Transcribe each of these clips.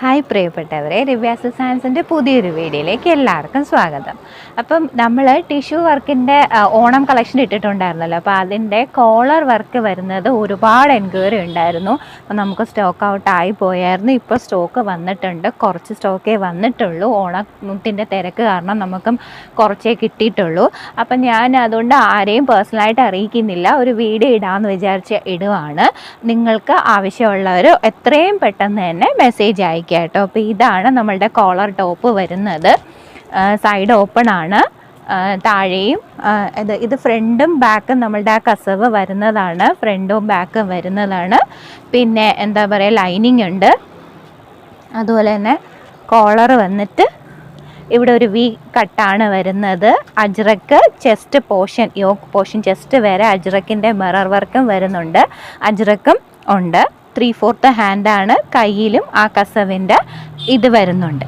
Hi പ്രിയപ്പെട്ടവരെ റിവ്യാസ് സയൻസിന്റെ പുതിയൊരു വീഡിയോയിലേക്ക് എല്ലാവർക്കും സ്വാഗതം. അപ്പം നമ്മൾ ടിഷ്യൂ വർക്കിന്റെ ഓണം കളക്ഷൻ ഇട്ടിട്ടുണ്ടായിരുന്നല്ലോ. അപ്പോൾ അതിന്റെ കോളർ വർക്ക് വരുന്നത് ഒരുപാട് എൻക്വയറി ഉണ്ടായിരുന്നു. അപ്പോൾ നമുക്ക് സ്റ്റോക്ക് ഔട്ട് ആയി പോയായിരുന്നു. ഇപ്പോൾ സ്റ്റോക്ക് വന്നിട്ടുണ്ട്. കുറച്ച് സ്റ്റോക്കേ വന്നിട്ടുള്ളൂ. ഓണത്തിന്റെ തിരക്ക് കാരണം നമുക്കും കുറച്ചേ കിട്ടിയിട്ടുള്ളൂ. അപ്പം ഞാൻ അതുകൊണ്ട് ആരെയും പേഴ്സണലായിട്ട് അറിയിക്കുന്നില്ല. ഒരു വീഡിയോ ഇടാമെന്ന് വിചാരിച്ച് ഇടുവാണ്. നിങ്ങൾക്ക് ആവശ്യമുള്ളവർ എത്രയും പെട്ടെന്ന് തന്നെ മെസ്സേജ് അയക്കുക കേട്ടോ അപ്പോൾ ഇതാണ് നമ്മളുടെ കോളർ ടോപ്പ് വരുന്നത്. സൈഡ് ഓപ്പൺ ആണ്. താഴെയും ഇത് ഇത് ഫ്രണ്ടും ബാക്കും നമ്മളുടെ ആ കസവ് വരുന്നതാണ്. ഫ്രണ്ടും ബാക്കും വരുന്നതാണ്. പിന്നെ എന്താ പറയുക ലൈനിങ് ഉണ്ട്. അതുപോലെ തന്നെ കോളർ വന്നിട്ട് ഇവിടെ ഒരു വി കട്ടാണ് വരുന്നത്. Ajrak chest portion yoke portion chest വരെ അജ്രക്കിന്റെ മിറർ വർക്കും വരുന്നുണ്ട്. അജ്രക്കും ഉണ്ട്. ത്രീ ഫോർത്ത് ഹാൻഡാണ് കയ്യിലും ആ കസവിന്റെ ഇത് വരുന്നുണ്ട്.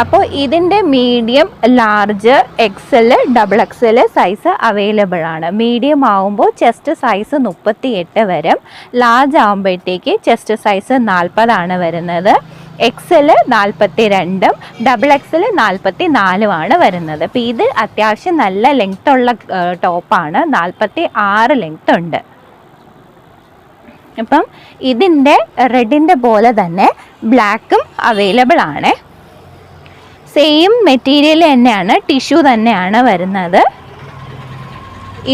അപ്പോൾ ഇതിന്റെ medium large XL double XL size available ആണ്. മീഡിയം ആവുമ്പോൾ ചെസ്റ്റ് സൈസ് മുപ്പത്തി എട്ട് വരും. ലാർജ് ആകുമ്പോഴത്തേക്ക് ചെസ്റ്റ് സൈസ് നാൽപ്പതാണ് വരുന്നത്. എക്സൽ നാൽപ്പത്തി രണ്ടും ഡബിൾ എക്സൽ നാൽപ്പത്തി നാലുമാണ് വരുന്നത്. അപ്പോൾ ഇത് അത്യാവശ്യം നല്ല ലെങ്ത്തുള്ള ടോപ്പാണ് നാൽപ്പത്തി ആറ് ലെങ്ത് ഉണ്ട്. അപ്പം ഇതിന്റെ റെഡിന്റെ പോലെ തന്നെ ബ്ലാക്കും അവൈലബിൾ ആണ് സെയിം മെറ്റീരിയൽ തന്നെയാണ് ടിഷ്യൂ തന്നെയാണ് വരുന്നത്.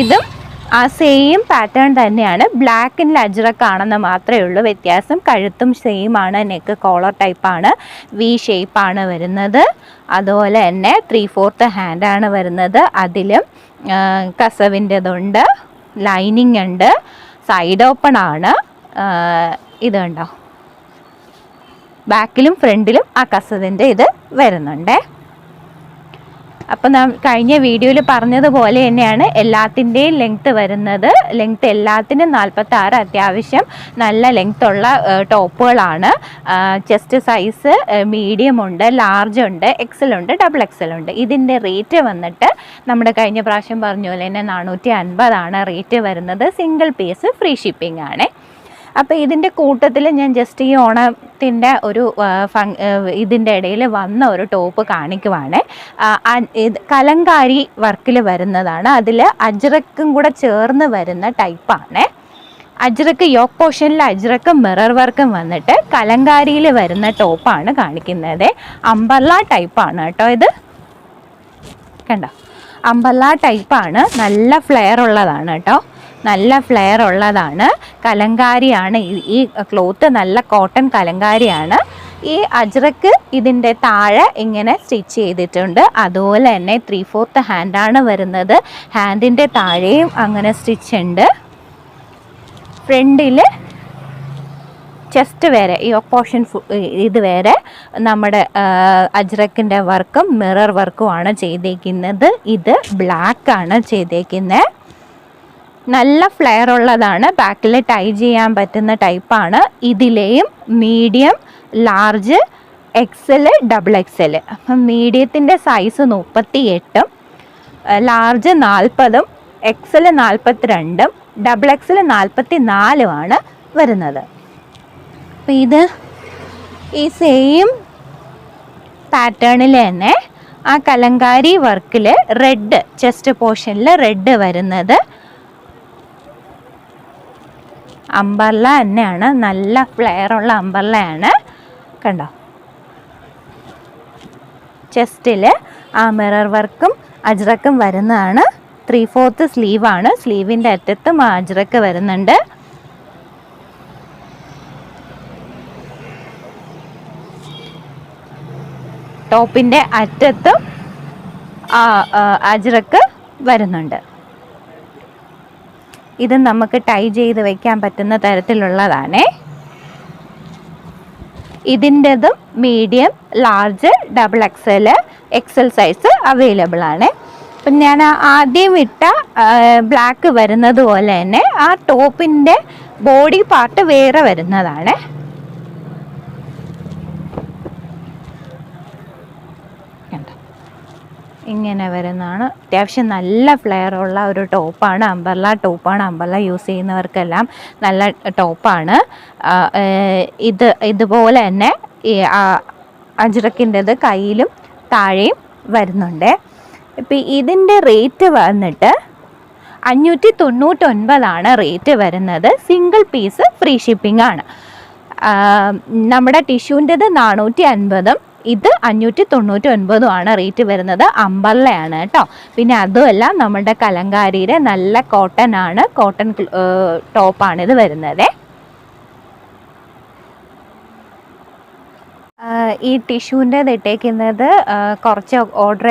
ഇതും ആ സെയിം പാറ്റേൺ തന്നെയാണ്. ബ്ലാക്കിൻ ലജ്രക്കാണെന്ന് മാത്രമേ ഉള്ളൂ വ്യത്യാസം. കഴുത്തും സെയിം ആണ് നെക്ക് കോളർ ടൈപ്പാണ് വി ഷേപ്പാണ് വരുന്നത്. അതുപോലെ തന്നെ ത്രീ ഫോർത്ത് ഹാൻഡാണ് വരുന്നത്. അതിലും കസവിന്റെതുണ്ട് ലൈനിങ് ഉണ്ട് സൈഡ് ഓപ്പൺ ആണ്. ഇത് കണ്ടോ? ബാക്കിലും ഫ്രണ്ടിലും ആ കസവിന്റെ ഇത് വരുന്നുണ്ടേ. അപ്പം നാം കഴിഞ്ഞ വീഡിയോയിൽ പറഞ്ഞതുപോലെ തന്നെയാണ് എല്ലാത്തിന്റെയും ലെങ്ത്ത് വരുന്നത്. ലെങ്ത്ത് എല്ലാത്തിനും നാൽപ്പത്തി ആറ് അത്യാവശ്യം നല്ല ലെങ്ത് ഉള്ള ടോപ്പുകളാണ്. ചെസ്റ്റ് സൈസ് മീഡിയം ഉണ്ട് ലാർജ് ഉണ്ട് എക്സൽ ഉണ്ട് ഡബിൾ എക്സൽ ഉണ്ട്. ഇതിന്റെ റേറ്റ് വന്നിട്ട് നമ്മുടെ കഴിഞ്ഞ പ്രാവശ്യം പറഞ്ഞ പോലെ തന്നെ നാനൂറ്റി അൻപതാണ് റേറ്റ് വരുന്നത്. സിംഗിൾ പീസ് ഫ്രീ ഷിപ്പിംഗ് ആണ്. അപ്പോൾ ഇതിന്റെ കൂട്ടത്തിൽ ഞാൻ ജസ്റ്റ് ഈ ഓണത്തിന്റെ ഒരു ഫങ് ഇതിന്റെ ഇടയിൽ വന്ന ഒരു ടോപ്പ് കാണിക്കുവാണ്. ഇത് കലങ്കാരി വർക്കിൽ വരുന്നതാണ്. അതിൽ അജ്രക്കും കൂടെ ചേർന്ന് വരുന്ന ടൈപ്പാണ്. അജ്രക്ക് യോക്ക് പോർഷനിൽ അജ്രക്കും മിറർ വർക്കും വന്നിട്ട് കലങ്കാരിയിൽ വരുന്ന ടോപ്പാണ് കാണിക്കുന്നത്. അമ്പർല ടൈപ്പാണ് കേട്ടോ ഇത്. കണ്ടോ? അമ്പല്ല ടൈപ്പാണ്. നല്ല ഫ്ലെയർ ഉള്ളതാണ് കേട്ടോ. നല്ല ഫ്ലെയർ ഉള്ളതാണ്. കലങ്കാരിയാണ്. ഈ- ക്ലോത്ത് നല്ല കോട്ടൺ കലങ്കാരിയാണ്. ഈ അജ്രക്ക് ഇതിന്റെ താഴെ ഇങ്ങനെ സ്റ്റിച്ച് ചെയ്തിട്ടുണ്ട്. അതുപോലെ തന്നെ ത്രീ ഫോർത്ത് ഹാൻഡാണ് വരുന്നത്. ഹാൻഡിന്റെ താഴെയും അങ്ങനെ സ്റ്റിച്ച് ഉണ്ട്. ഫ്രണ്ടിൽ ചെസ്റ്റ് വരെ ഈ പോർഷൻ ഇത് വരെ നമ്മുടെ അജ്രക്കിന്റെ വർക്കും മിറർ വർക്കുമാണ് ചെയ്തേക്കുന്നത്. ഇത് ബ്ലാക്കാണ് ചെയ്തേക്കുന്നത് നല്ല ഫ്ലെയർ ഉള്ളതാണ്. ബാക്കിൽ ടൈ ചെയ്യാൻ പറ്റുന്ന ടൈപ്പാണ് ഇതിലെയും medium large XL double XL അപ്പം മീഡിയത്തിന്റെ സൈസ് മുപ്പത്തി എട്ടും ലാർജ് നാൽപ്പതും എക്സൽ നാൽപ്പത്തിരണ്ടും ഡബിൾ എക്സൽ നാൽപ്പത്തി നാലുമാണ് വരുന്നത്. അപ്പം ഇത് ഈ സെയിം പാറ്റേണിൽ തന്നെ ആ കലങ്കാരി വർക്കിൽ റെഡ് ചെസ്റ്റ് പോർഷനിൽ റെഡ് വരുന്നത്. അമ്പർല തന്നെയാണ്. നല്ല ഫ്ലെയർ ഉള്ള അമ്പർലയാണ്. കണ്ടോ? ചെസ്റ്റിൽ ആ മിറർ വർക്കും അജ്രക്കും വരുന്നതാണ്. ത്രീ ഫോർത്ത് സ്ലീവാണ് സ്ലീവിന്റെ അറ്റത്തും ആ അജ്രക്ക് വരുന്നുണ്ട്. ടോപ്പിന്റെ അറ്റത്തും ആ, അജ്രക്ക് വരുന്നുണ്ട്. ഇത് നമുക്ക് ടൈ ചെയ്ത് വെക്കാൻ പറ്റുന്ന തരത്തിലുള്ളതാണേ. ഇതിന്റെതും medium large double XL XL size available ആണ്. അപ്പം ഞാൻ ആദ്യം ഇട്ട ബ്ലാക്ക് വരുന്നത് പോലെ തന്നെ ആ ടോപ്പിന്റെ ബോഡി പാർട്ട് വേറെ വരുന്നതാണ്. ഇങ്ങനെ വരുന്നതാണ്. അത്യാവശ്യം നല്ല ഫ്ലെയർ ഉള്ള ഒരു ടോപ്പാണ് അമ്പർല ടോപ്പാണ് അമ്പർല യൂസ് ചെയ്യുന്നവർക്കെല്ലാം നല്ല ടോപ്പാണ് ഇത് ഇതുപോലെ തന്നെ അജ്രക്കിന്റെത് കയ്യിലും താഴെയും വരുന്നുണ്ട്. ഇപ്പം ഇതിന്റെ റേറ്റ് വന്നിട്ട് അഞ്ഞൂറ്റി തൊണ്ണൂറ്റൊൻപതാണ് റേറ്റ് വരുന്നത്. സിംഗിൾ പീസ് ഫ്രീ ഷിപ്പിംഗ് ആണ്. നമ്മുടെ ടിഷ്യൂന്റെത് നാനൂറ്റി അൻപതും ഇത് അഞ്ഞൂറ്റി തൊണ്ണൂറ്റി ഒൻപതും ആണ് റേറ്റ് വരുന്നത് അമ്പർലയാണ് കേട്ടോ പിന്നെ അതുമല്ല നമ്മുടെ കലങ്കാരിയുടെ നല്ല കോട്ടൺ ആണ്. കോട്ടൺ ടോപ്പാണ് ഇത് വരുന്നത്. ഈ ടിഷ്യൂന്റെ ഇട്ടേക്കുന്നത് കുറച്ച് ഓർഡർ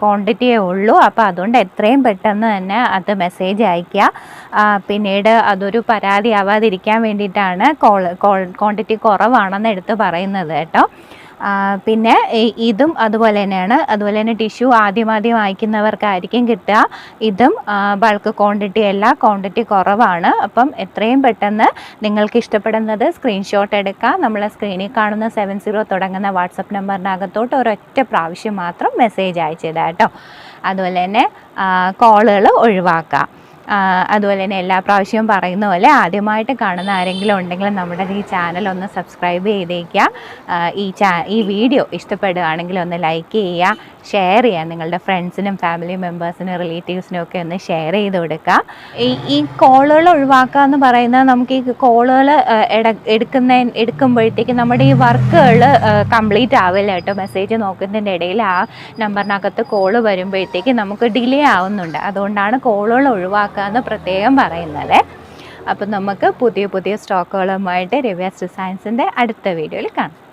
ക്വാണ്ടിറ്റിയേ ഉള്ളൂ. അപ്പോൾ അതുകൊണ്ട് എത്രയും പെട്ടെന്ന് തന്നെ അത് മെസ്സേജ് അയയ്ക്കുക. പിന്നീട് അതൊരു പരാതി ആവാതിരിക്കാൻ വേണ്ടിയിട്ടാണ് ക്വാണ്ടിറ്റി കുറവാണെന്ന് എടുത്ത് പറയുന്നത് കേട്ടോ. പിന്നെ ഇതും അതുപോലെ തന്നെയാണ്. അതുപോലെ തന്നെ ടിഷ്യൂ ആദ്യം ആദ്യം വായിക്കുന്നവർക്കായിരിക്കും കിട്ടുക. ഇതും ബൾക്ക് ക്വാണ്ടിറ്റി അല്ല ക്വാണ്ടിറ്റി കുറവാണ്. അപ്പം എത്രയും പെട്ടെന്ന് നിങ്ങൾക്ക് ഇഷ്ടപ്പെടുന്നത് സ്ക്രീൻഷോട്ട് എടുക്കുക നമ്മളെ സ്ക്രീനിൽ കാണുന്ന സെവൻ സീറോ തുടങ്ങുന്ന വാട്സപ്പ് നമ്പറിനകത്തോട്ട് ഒരൊറ്റ പ്രാവശ്യം മാത്രം മെസ്സേജ് അയച്ചതാട്ടോ അതുപോലെ തന്നെ കോളുകൾ ഒഴിവാക്കുക അതുപോലെ തന്നെ എല്ലാ പ്രാവശ്യവും പറയുന്ന പോലെ ആദ്യമായിട്ട് കാണുന്ന ആരെങ്കിലും ഉണ്ടെങ്കിൽ നമ്മുടെ ഈ ചാനൽ ഒന്ന് സബ്സ്ക്രൈബ് ചെയ്തേക്കുക. ഈ ചാ ഈ വീഡിയോ ഇഷ്ടപ്പെടുകയാണെങ്കിൽ ഒന്ന് ലൈക്ക് ചെയ്യുക. ഷെയർ ചെയ്യാം നിങ്ങളുടെ ഫ്രണ്ട്സിനും ഫാമിലി മെമ്പേഴ്സിനും റിലേറ്റീവ്സിനും ഒക്കെ ഒന്ന് ഷെയർ ചെയ്ത് കൊടുക്കുക ഈ ഈ കോളുകൾ ഒഴിവാക്കുക എന്ന് പറയുന്നത് നമുക്ക് ഈ കോളുകൾ എടുക്കുന്ന എടുക്കുമ്പോഴത്തേക്ക് നമ്മുടെ ഈ വർക്കുകൾ കംപ്ലീറ്റ് ആവില്ല കേട്ടോ. മെസ്സേജ് നോക്കുന്നതിന്റെ ഇടയിൽ ആ നമ്പറിനകത്ത് കോൾ വരുമ്പോഴത്തേക്ക് നമുക്ക് ഡിലേ ആവുന്നുണ്ട്. അതുകൊണ്ടാണ് കോളുകൾ ഒഴിവാക്കുക എന്ന് പ്രത്യേകം പറയുന്നത്. അപ്പം നമുക്ക് പുതിയ പുതിയ സ്റ്റോക്കുകളുമായിട്ട് രവ്യാസ് ഡിസൈൻസിന്റെ അടുത്ത വീഡിയോയിൽ കാണാം.